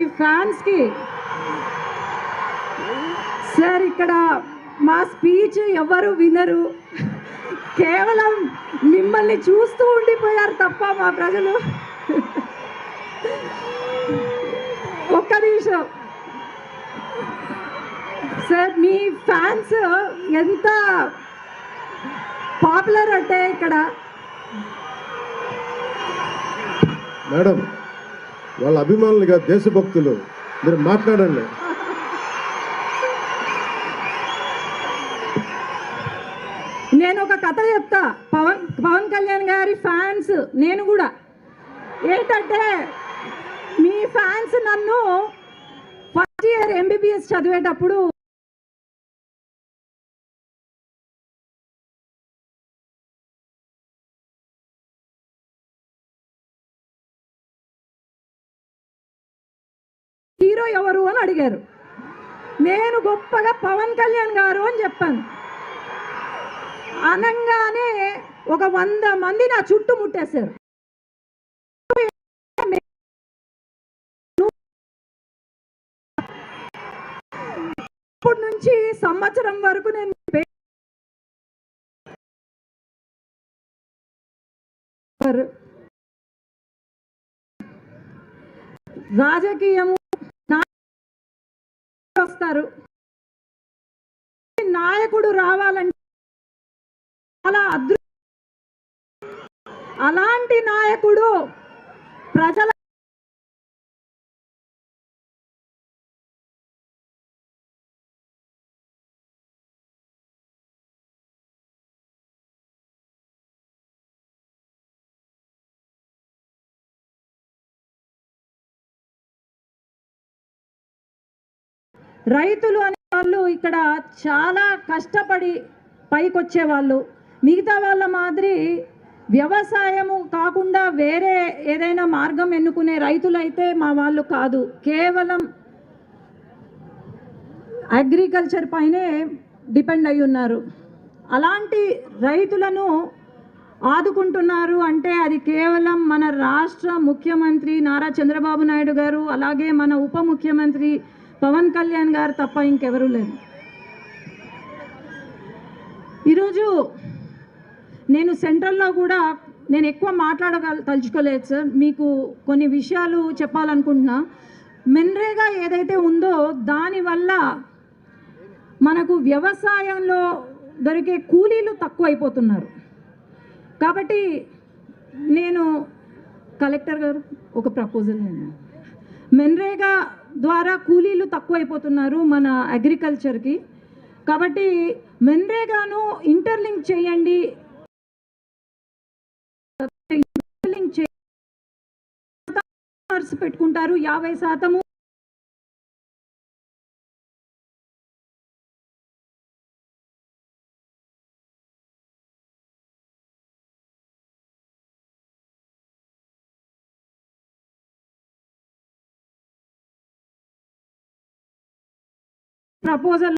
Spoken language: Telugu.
ఫ్యాన్స్కి సార్ ఇక్కడ మా స్పీచ్ ఎవరు వినరు. కేవలం మిమ్మల్ని చూస్తూ ఉండిపోయారు తప్ప మా ప్రజలు. ఒక్క నిమిషం. సార్ మీ ఫ్యాన్స్ ఎంత పాపులర్ అంటే ఇక్కడ? మేడం వాళ్ళ అభిమానులుగా దేశభక్తులు మీరు మాట్లాడండి. నేను ఒక కథ చెప్తా. పవన్ పవన్ కళ్యాణ్ గారి ఫ్యాన్స్ నేను కూడా. ఏంటంటే మీ ఫ్యాన్స్ నన్ను ఫస్ట్ ఇయర్ ఎంబీబీఎస్ చదివేటప్పుడు ఎవరు అని అడిగారు. నేను గొప్పగా పవన్ కళ్యాణ్ గారు అని చెప్పాను. అనంగానే ఒక వంద మంది నా చుట్టూ ముట్టేశారు. అప్పటి నుంచి సంవత్సరం వరకు నేను రాజకీయము వస్తారు. నాయకుడు రావాలంటే చాలా అదృ అలాంటి నాయకుడు ప్రజల రైతులు అనే వాళ్ళు ఇక్కడ చాలా కష్టపడి పైకొచ్చే వాళ్ళు మిగతా వాళ్ళ మాదిరి వ్యవసాయము కాకుండా వేరే ఏదైనా మార్గం ఎన్నుకునే రైతులైతే మా వాళ్ళు కాదు. కేవలం అగ్రికల్చర్ పైనే డిపెండ్ అయి ఉన్నారు. అలాంటి రైతులను ఆదుకుంటున్నారు అంటే అది కేవలం మన రాష్ట్ర ముఖ్యమంత్రి నారా చంద్రబాబు నాయుడు గారు అలాగే మన ఉప ముఖ్యమంత్రి పవన్ కళ్యాణ్ గారు తప్ప ఇంకెవరూ లేరు. ఈరోజు నేను సెంట్రల్లో కూడా నేను ఎక్కువ మాట్లాడగల తలుచుకోలేదు సార్. మీకు కొన్ని విషయాలు చెప్పాలనుకుంటున్నా. మెన్రేగా ఏదైతే ఉందో దానివల్ల మనకు వ్యవసాయంలో దొరికే కూలీలు తక్కువైపోతున్నారు. కాబట్టి నేను కలెక్టర్ గారు ఒక ప్రపోజల్ నేను మెన్రేగా ద్వారా కూలీలు తక్కువైపోతున్నారు మన అగ్రికల్చర్కి. కాబట్టి మెన్రేగాను ఇంటర్లింక్ చేయండి. ఇంటర్లింక్ చే పెట్టుకుంటారు యాభై శాతము ప్రపోజల్